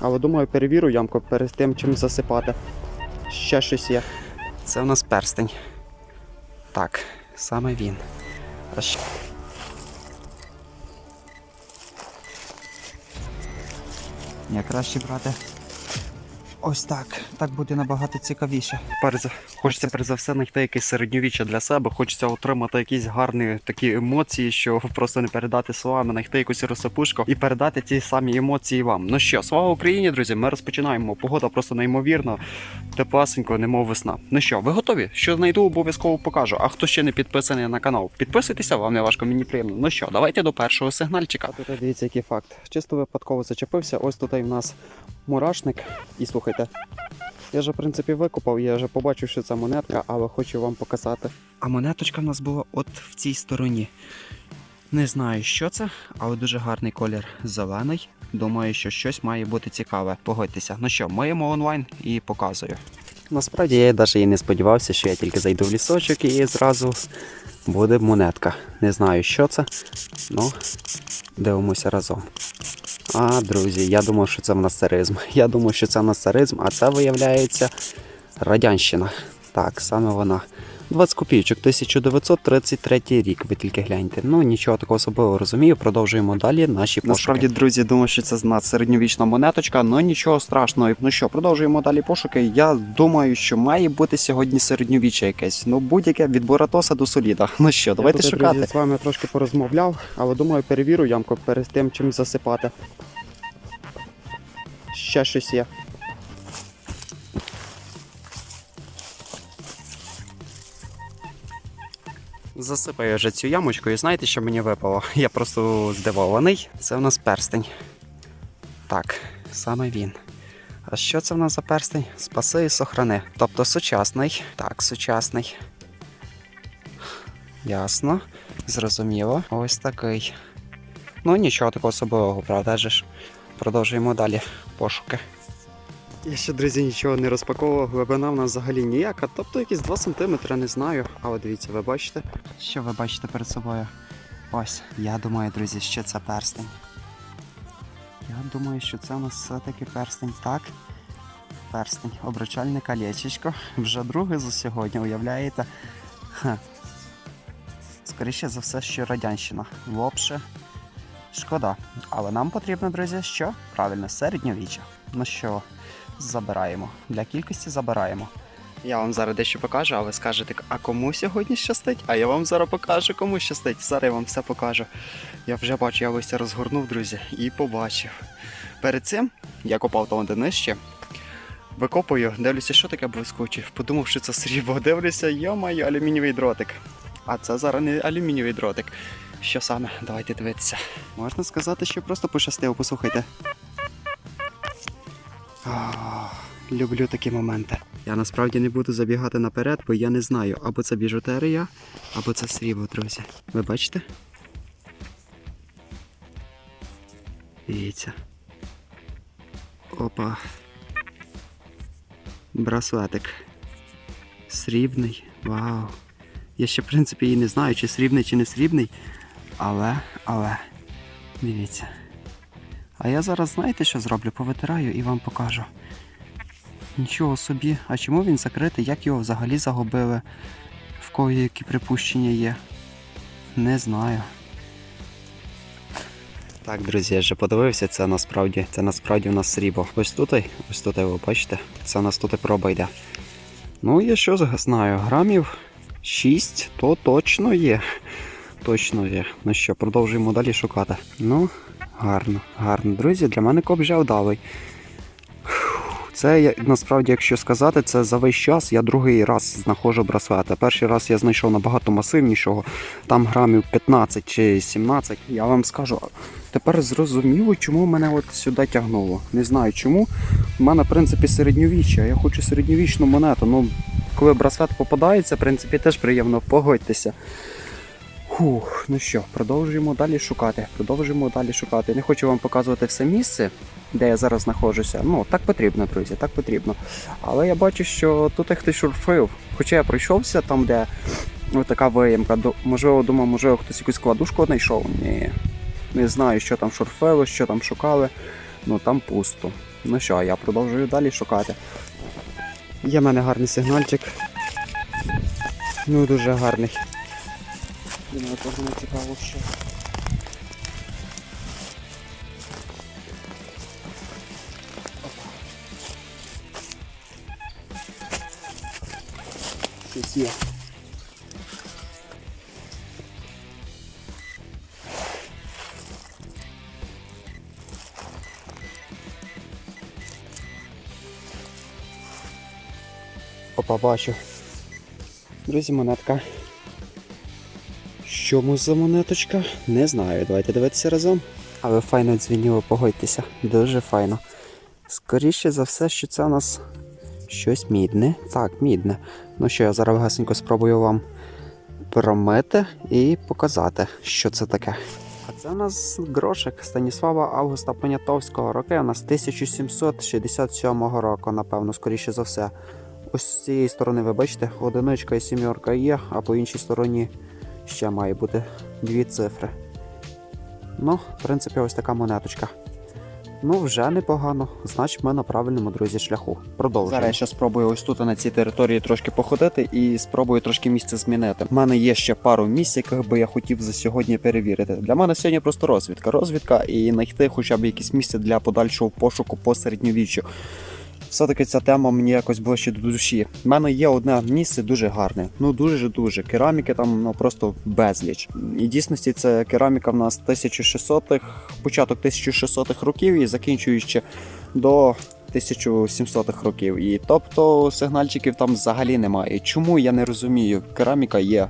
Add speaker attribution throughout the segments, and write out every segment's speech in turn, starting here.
Speaker 1: Але думаю, перевірю ямку перед тим, чим засипати. Ще щось є. Це у нас перстень. Так, саме він. А ще... Я краще брати. Ось так. Так буде набагато цікавіше. Перш за... Хочеться перш за все знайти якесь середньовіччя для себе. Хочеться отримати якісь гарні такі емоції, що просто не передати словами, знайти якусь розсипушку і передати ті самі емоції вам. Ну що, слава Україні, друзі! Ми розпочинаємо. Погода просто неймовірна, тепласенько, немов весна. Ну що, ви готові? Що знайду, обов'язково покажу. А хто ще не підписаний на канал, підписуйтеся, вам не важко, мені приємно. Ну що, давайте до першого сигнальчика. Тут дивіться, який факт. Чисто випадково зачепився. Ось тут і в нас мурашник. І слухайте, я вже в принципі викопав, я вже побачив, що це монетка, але хочу вам показати. А монеточка в нас була от в цій стороні. Не знаю, що це, але дуже гарний колір зелений. Думаю, що щось має бути цікаве. Погодьтеся. Ну що, миємо онлайн і показую. Насправді я навіть і не сподівався, що я тільки зайду в лісочок і зразу буде монетка. Не знаю, що це, ну дивимося разом. А, друзі, я думав, що це в нас царизм. Я думав, що це в царизм, а це виявляється радянщина. Так, саме вона. 20 копійочок, 1933 рік, ви тільки гляньте. Ну нічого такого особливого розумію. Продовжуємо далі наші пошуки. Насправді, друзі, думаю, що це з нас середньовічна монеточка, але нічого страшного. Ну що, продовжуємо далі пошуки. Я думаю, що має бути сьогодні середньовіччя якесь. Ну будь-яке від Боратоса до Соліда. Ну що, давайте
Speaker 2: тут,
Speaker 1: шукати.
Speaker 2: друзі,
Speaker 1: з вами трошки порозмовляв, але думаю, перевірю ямку перед тим, чим засипати. Ще щось є. Засипаю вже цю ямочку і знаєте, що мені випало? Я просто здивований. Це в нас перстень. Так, саме він. А що це в нас за перстень? Спаси і сохрани. Тобто сучасний. Так, сучасний. Ясно. Зрозуміло. Ось такий. Ну нічого такого особливого, правда ж. Продовжуємо далі пошуки. Я ще, друзі, нічого не розпаковував, глибина в нас взагалі ніяка, тобто якісь 2 см, не знаю. Але дивіться, ви бачите? Що ви бачите перед собою? Ось, я думаю, друзі, що це перстень. Я думаю, що це у нас все-таки перстень, так? Перстень, обручальне колечечко. Вже друге за сьогодні, уявляєте? Ха. Скоріше за все, що радянщина. Лопше. Шкода. Але нам потрібно, друзі, що? Правильно, середньовіччя. Ну що, забираємо. Для кількості забираємо. Я вам зараз дещо покажу, а ви скажете, а кому сьогодні щастить? А я вам зараз покажу, кому щастить. Зараз я вам все покажу. Я вже бачу, я ось це розгорнув, друзі, і побачив. Перед цим я копав там де. Викопую, дивлюся, що таке блискуче. Подумав, що це срібло. Дивлюся, йо-моє, алюмінієвий дротик. А це зараз не алюмінієвий дротик. Що саме? Давайте дивитися. Можна сказати, що просто пощастило, послухайте. Ах, люблю такі моменти. Я насправді не буду забігати наперед, бо я не знаю, або це біжутерія, або це срібло, друзі. Ви бачите? Дивіться. Опа. Браслетик. Срібний. Вау. Я ще, в принципі, і не знаю, чи срібний, чи не срібний. Але, але, дивіться. А я зараз знаєте, що зроблю? Повитираю і вам покажу. Нічого собі. А чому він закритий? Як його взагалі загубили? В кого які припущення є? Не знаю. Так, друзі, я вже подивився, це насправді, це насправді у нас срібло. Ось тут, ось тут, ви бачите, це у нас тут проба йде. Ну, я що знаю, грамів 6, то точно є. Точно є. Ну що, продовжуємо далі шукати. Ну, гарно, гарно. Друзі, для мене коп вже вдалий. Це насправді, якщо сказати, це за весь час я другий раз знаходжу браслета. Перший раз я знайшов набагато масивнішого, там грамів 15 чи 17. Я вам скажу, тепер зрозуміло, чому мене от сюди тягнуло. Не знаю чому. У мене, в принципі, середньовіччя. Я хочу середньовічну монету. Ну, коли браслет попадається, в принципі, теж приємно, погодьтеся. Фух, ну що, продовжуємо далі шукати. Продовжуємо далі шукати. Не хочу вам показувати все місце, де я зараз знаходжуся. Ну, так потрібно, друзі, так потрібно. Але я бачу, що тут хтось шурфив. Хоча я пройшовся там, де ось така виємка. Можливо, думав, можливо, хтось якусь кладушку знайшов. Ні. Не знаю, що там шурфили, що там шукали. Ну там пусто. Ну що, я продовжую далі шукати. Є в мене гарний сигнальчик. Ну, дуже гарний. Думаю, кожному цікаво, що. Щось є. Опа, бачу. Друзі, монетка. Що за монеточка? Не знаю. Давайте дивитися разом. Але файно дзвініло, погодьтеся. Дуже файно. Скоріше за все, що це у нас щось мідне. Так, мідне. Ну що, я зараз гасенько спробую вам промити і показати, що це таке. А це у нас грошик Станіслава Августа Понятовського. Роки у нас 1767 року, напевно, скоріше за все. Ось з цієї сторони, ви бачите, одиничка і сімерка є, а по іншій стороні ще має бути дві цифри. Ну, в принципі, ось така монеточка. Ну, вже непогано. Значить, ми на правильному друзі шляху. Продовжуємо. Зараз я ще спробую ось тут на цій території трошки походити і спробую трошки місце змінити. У мене є ще пару місць, яких би я хотів за сьогодні перевірити. Для мене сьогодні просто розвідка. Розвідка і знайти хоча б якісь місце для подальшого пошуку по середньовіччю. Все-таки ця тема мені якось ближче до душі. У мене є одне місце дуже гарне. Ну дуже дуже. Кераміки там ну просто безліч. І дійсності це кераміка в нас 1600-х, початок 1600-х років і закінчуючи до 1700-х років. І тобто сигнальчиків там взагалі немає. Чому я не розумію? Кераміка є.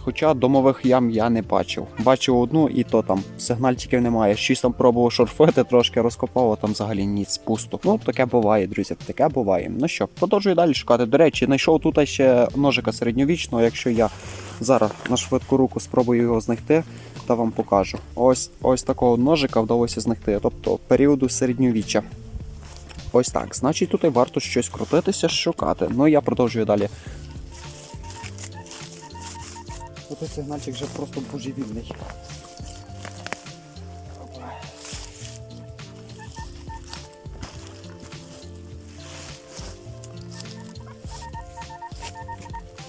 Speaker 1: Хоча домових ям я не бачив. Бачив одну, і то там сигнальчиків немає. Щось там пробував шорфити, трошки розкопав, а там взагалі ніц пусто. Ну таке буває, друзі. Таке буває. Ну що, продовжую далі шукати. До речі, знайшов тут ще ножика середньовічного. Якщо я зараз на швидку руку спробую його знайти, та вам покажу. Ось ось такого ножика вдалося знайти, тобто періоду середньовіччя. Ось так. Значить, тут і варто щось крутитися, шукати. Ну я продовжую далі. Тут сигнальчик вже просто божевільний.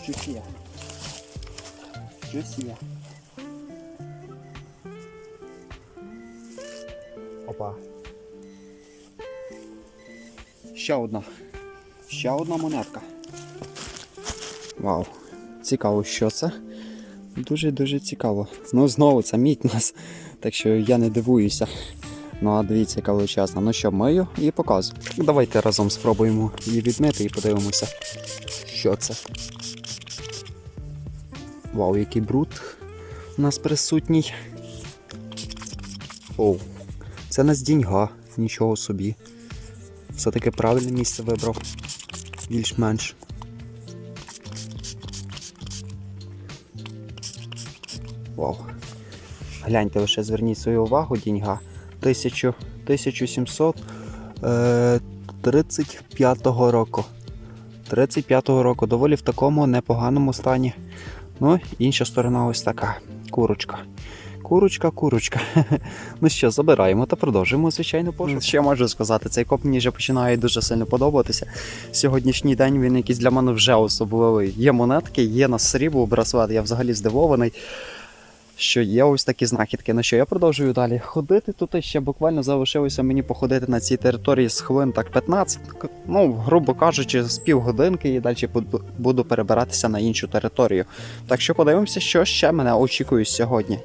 Speaker 1: Щось є. Щось є. Опа. Ще одна. Ще одна монетка. Вау. Цікаво, що це. Дуже-дуже цікаво. Ну, знову це мідь нас, так що я не дивуюся. Ну, а дивіться, яка величезна. Ну що, мию і показую. Давайте разом спробуємо її відмити і подивимося, що це. Вау, який бруд у нас присутній. Оу, це нас діньга, нічого собі. Все-таки правильне місце вибрав. Більш-менш. Вау. Гляньте, лише зверніть свою увагу, діньга. 1000, 1735 е, року. 35-го року, доволі в такому непоганому стані. Ну, інша сторона ось така. Курочка. Курочка, курочка. ну що, забираємо та продовжуємо, звичайно, пошук. Що можу сказати, цей коп мені вже починає дуже сильно подобатися. Сьогоднішній день він якийсь для мене вже особливий. Є монетки, є на срібло браслет, я взагалі здивований що є ось такі знахідки. На що я продовжую далі ходити. Тут ще буквально залишилося мені походити на цій території з хвилин так 15, ну, грубо кажучи, з півгодинки і далі буду- перебиратися на іншу територію. Так що подивимося, що ще мене очікує сьогодні.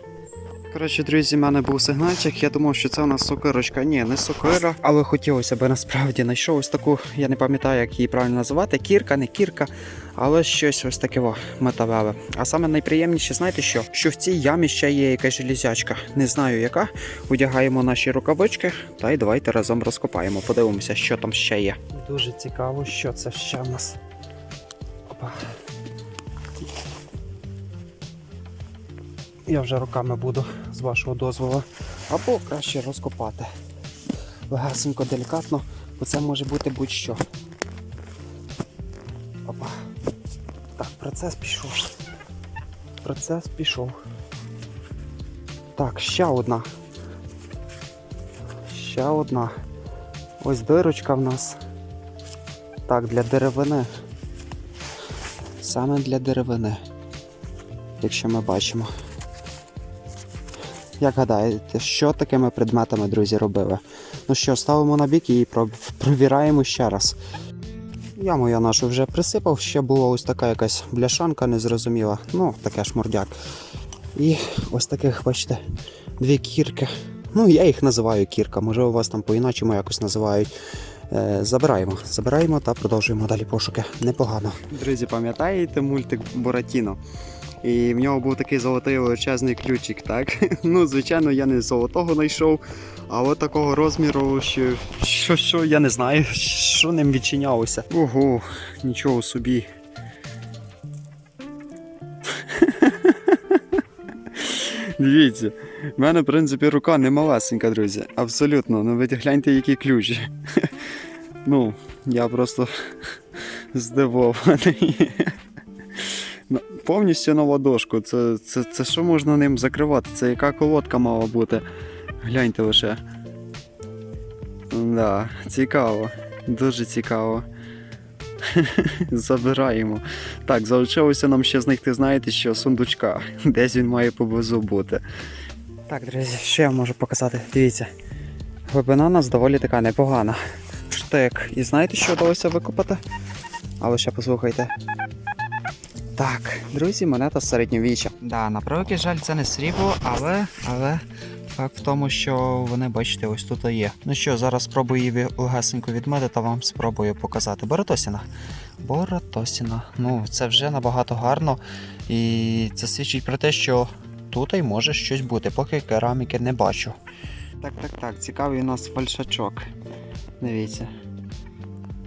Speaker 1: Коротше, друзі, в мене був сигнальчик. Я думав, що це у нас сокирочка. Ні, не сокира, але хотілося б насправді знайшов ось таку, я не пам'ятаю, як її правильно називати. Кірка, не кірка, але щось ось таке металеве. А саме найприємніше, знаєте що? Що в цій ямі ще є якась железячка. Не знаю яка. Одягаємо наші рукавички та й давайте разом розкопаємо. Подивимося, що там ще є. Дуже цікаво, що це ще в нас. Опа. Я вже руками буду з вашого дозволу. Або краще розкопати. Легасенько, делікатно, бо це може бути будь-що. Опа. Так, процес пішов. Процес пішов. Так, ще одна. Ще одна. Ось дирочка в нас. Так, для деревини. Саме для деревини. Якщо ми бачимо. Як гадаєте, що такими предметами, друзі, робили? Ну що, ставимо на бік і провіраємо ще раз. Яму я нашу вже присипав, ще була ось така якась бляшанка незрозуміла. Ну, таке шмурдяк. І ось таких, бачите, дві кірки. Ну, я їх називаю кірка, може у вас там по-іначому якось називають. Е, забираємо, забираємо та продовжуємо далі пошуки. Непогано. Друзі, пам'ятаєте мультик Буратіно? І в нього був такий золотий величезний ключик, так? Ну, звичайно, я не золотого знайшов, а от такого розміру, що, що, що я не знаю, що ним відчинялося. Ого, нічого собі. Дивіться, в мене, в принципі, рука не малесенька, друзі. Абсолютно. Ну ви гляньте, які ключі. Ну, я просто здивований. Повністю на ладошку. Це, це, це що можна ним закривати? Це яка колодка мала бути? Гляньте лише. Да, цікаво. Дуже цікаво. Забираємо. Так, залишилося нам ще знайти, знаєте, що сундучка. Десь він має поблизу бути. Так, друзі, що я можу показати? Дивіться. Глибина у нас доволі така непогана. Штик. І знаєте, що вдалося викопати? Але ще послухайте. Так, друзі, монета середньовіччя. Да, на превеликий жаль, це не срібло, але, але факт в тому, що вони, бачите, ось тут є. Ну що, зараз спробую її легесенько відмити та вам спробую показати. Боратосіна. Боратосіна. Ну, це вже набагато гарно. І це свідчить про те, що тут і може щось бути, поки кераміки не бачу. Так, так, так, цікавий у нас фальшачок. Дивіться.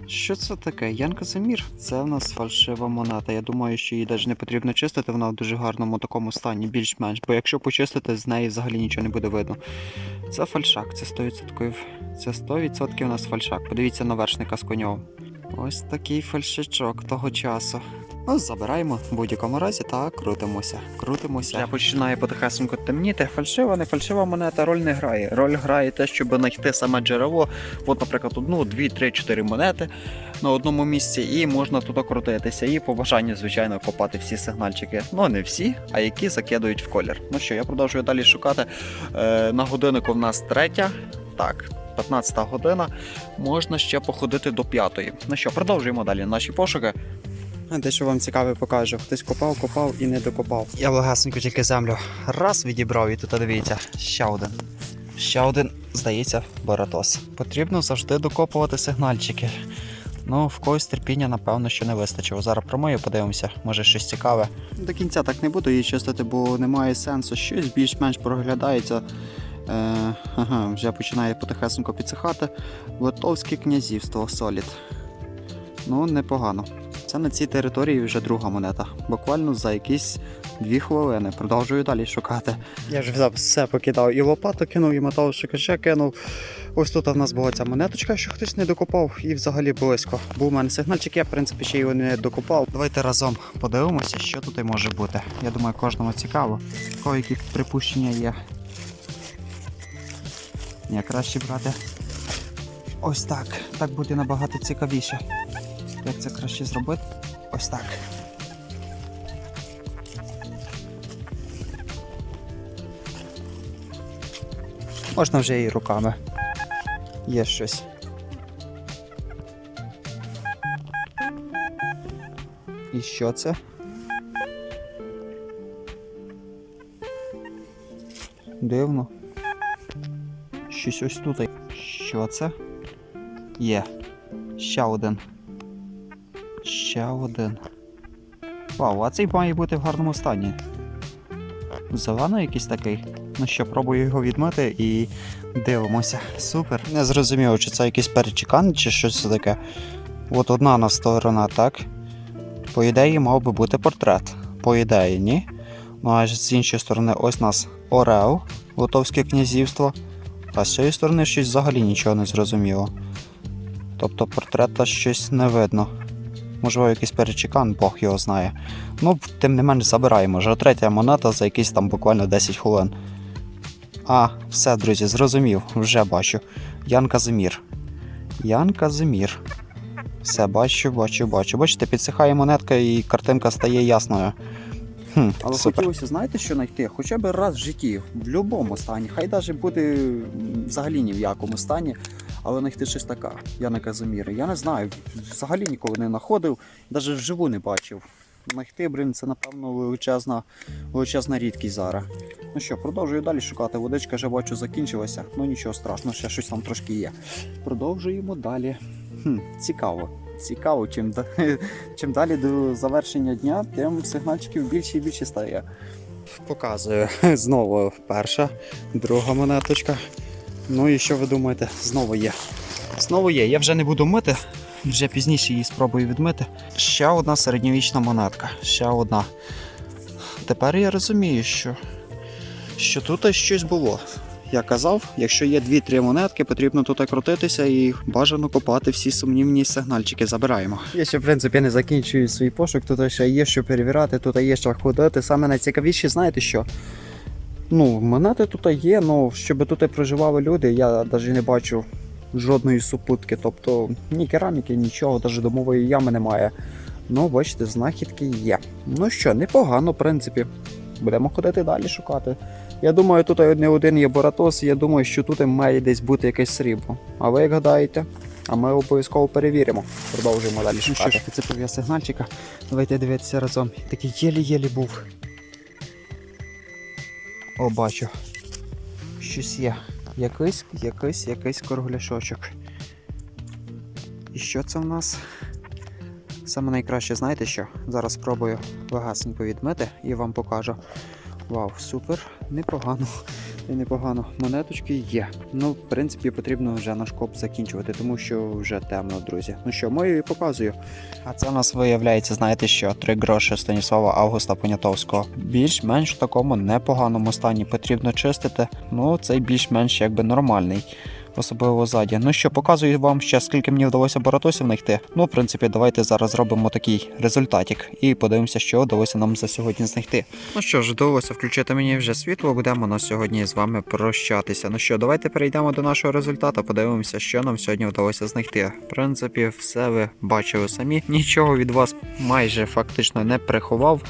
Speaker 1: Що це таке? Ян Казимір? Це в нас фальшива монета. Я думаю, що її навіть не потрібно чистити, вона в дуже гарному такому стані, більш-менш. Бо якщо почистити, з неї взагалі нічого не буде видно. Це фальшак, це 100%. Це 100% у нас фальшак. Подивіться на вершника з конем. Ось такий фальшичок того часу. Ну, забираємо в будь-якому разі та крутимося. Крутимося. Я починаю потихесенько темніти. Фальшива, не фальшива монета роль не грає. Роль грає те, щоб знайти саме джерело. От, наприклад, одну, дві, три, чотири монети на одному місці, і можна туди крутитися. І по бажанню, звичайно, копати всі сигнальчики. Ну, не всі, а які закидують в колір. Ну що, я продовжую далі шукати. Е, на годиннику в нас третя. Так. 15 година, можна ще походити до п'ятої. Ну що, продовжуємо далі наші пошуки. Дещо вам цікаве покажу. Хтось копав, копав і не докопав. Я легасенько тільки землю раз відібрав і тут дивіться, ще один. Ще один, здається, Боратос. Потрібно завжди докопувати сигнальчики. Ну, в когось терпіння, напевно, що не вистачило. Зараз промию, подивимося, може щось цікаве. До кінця так не буду її чистити, бо немає сенсу. Щось більш-менш проглядається. Е, ага, вже починає потихесенько підсихати. Литовське князівство Солід. Ну, непогано. Це на цій території вже друга монета. Буквально за якісь дві хвилини. Продовжую далі шукати. Я ж взяв все покидав. І лопату кинув, і металошукача кинув. Ось тут в нас була ця монеточка, що хтось не докопав, і взагалі близько. Був у мене сигнальчик, я в принципі ще його не докопав. Давайте разом подивимося, що тут може бути. Я думаю, кожному цікаво. Кого які припущення є. Ні, краще брати. Ось так. Так буде набагато цікавіше. Як це краще зробити? Ось так. Можна вже і руками. Є щось. І що це? Дивно. Щось ось тут. Що це? Є. Ще один. Ще один. Вау, а цей має бути в гарному стані. Зелений якийсь такий. Ну що, пробую його відмити і дивимося. Супер. Не зрозуміло, чи це якийсь перечекан, чи щось таке. От одна на сторона, так? По ідеї, мав би бути портрет. По ідеї, ні. Ну а з іншої сторони, ось нас Орел, Литовське князівство. А з цієї сторони щось взагалі нічого не зрозуміло. Тобто портрета щось не видно. Можливо, якийсь перечекан, Бог його знає. Ну, тим не менш, забираємо. Вже третя монета за якісь там буквально 10 хвилин. А, все, друзі, зрозумів, вже бачу. Ян Казимір. Ян Казимір. Все, бачу, бачу, бачу. Бачите, підсихає монетка і картинка стає ясною. Хм,
Speaker 2: Але
Speaker 1: супер.
Speaker 2: хотілося, знаєте, що знайти? Хоча б раз в житті, в будь-якому стані. Хай навіть буде взагалі ні в якому стані, але знайти щось така. Я не Казиміри. Я не знаю, взагалі ніколи не знаходив, навіть вживу не бачив. Знайти, блін, це напевно величезна, величезна рідкість зараз. Ну що, продовжую далі шукати. Водичка вже бачу закінчилася. Ну нічого страшного, ще щось там трошки є. Продовжуємо далі. Хм, цікаво. Цікаво, чим, чим далі до завершення дня, тим сигнальчиків більше і більше стає.
Speaker 1: Показую знову перша, друга монеточка. Ну і що ви думаєте? Знову є. Знову є. Я вже не буду мити, вже пізніше її спробую відмити. Ще одна середньовічна монетка. Ще одна. Тепер я розумію, що, що тут щось було. Я казав, якщо є 2-3 монетки, потрібно тут крутитися і бажано копати всі сумнівні сигнальчики. Забираємо.
Speaker 2: Я ще, в принципі, не закінчую свій пошук, тут ще є що перевіряти, тут є що ходити. Саме найцікавіше, знаєте що? Ну, монети тут є, але щоб тут проживали люди, я навіть не бачу жодної супутки. Тобто ні кераміки, нічого, навіть домової ями немає. Ну, бачите, знахідки є. Ну що, непогано, в принципі. Будемо ходити далі шукати. Я думаю, тут не один є Боратос, і я думаю, що тут має десь бути якесь срібло. А ви як гадаєте? А ми обов'язково перевіримо. Продовжуємо далі
Speaker 1: Ну що ж, підцепив я сигнальчика. Давайте дивитися разом. Такий єлі-єлі був. О, бачу. Щось є. Якийсь, якийсь, якийсь коргуляшочок. І що це в нас? Саме найкраще, знаєте що? Зараз спробую легасенько відмити і вам покажу. Вау, супер, непогано. І непогано. Монеточки є. Ну, в принципі, потрібно вже наш коп закінчувати, тому що вже темно, друзі. Ну що, мою і показую. А це у нас виявляється, знаєте що, три гроші Станіслава Августа Понятовського. Більш-менш в такому непоганому стані потрібно чистити. Ну, цей більш-менш якби нормальний. Особливо ззаді. Ну що, показую вам ще скільки мені вдалося баратосів знайти. Ну, в принципі, давайте зараз зробимо такий результатик і подивимося, що вдалося нам за сьогодні знайти. Ну що ж, вдалося включити мені вже світло. Будемо на сьогодні з вами прощатися. Ну що, давайте перейдемо до нашого результату, подивимося, що нам сьогодні вдалося знайти. В принципі, все ви бачили самі. Нічого від вас майже фактично не приховав,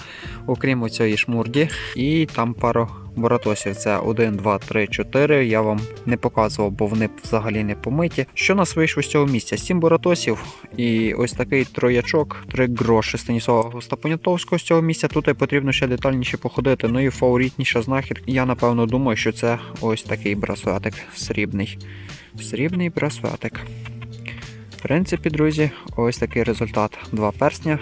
Speaker 1: окрім оцієї шмурді. І там пару Боратосів це 1, 2, 3, 4. Я вам не показував, бо вони взагалі не помиті. Що нас вийшло з цього місця? 7 боратосів і ось такий троячок, 3 гроші Станіслава Августа Понятовського з цього місця. Тут і потрібно ще детальніше походити. Ну і фаворитніша знахідка. Я напевно думаю, що це ось такий браслетик срібний. Срібний браслетик. В принципі, друзі, ось такий результат. Два персня.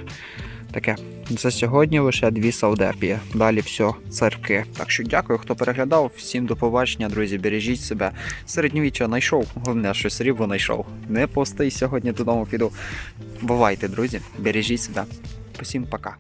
Speaker 1: Таке. За сьогодні лише дві саудепії. Далі все, церкви. Так що дякую, хто переглядав. Всім до побачення, друзі. Бережіть себе. Середньовіччя знайшов. Головне, що срібло знайшов. Не пустий сьогодні додому піду. Бувайте, друзі. Бережіть себе. Усім пока.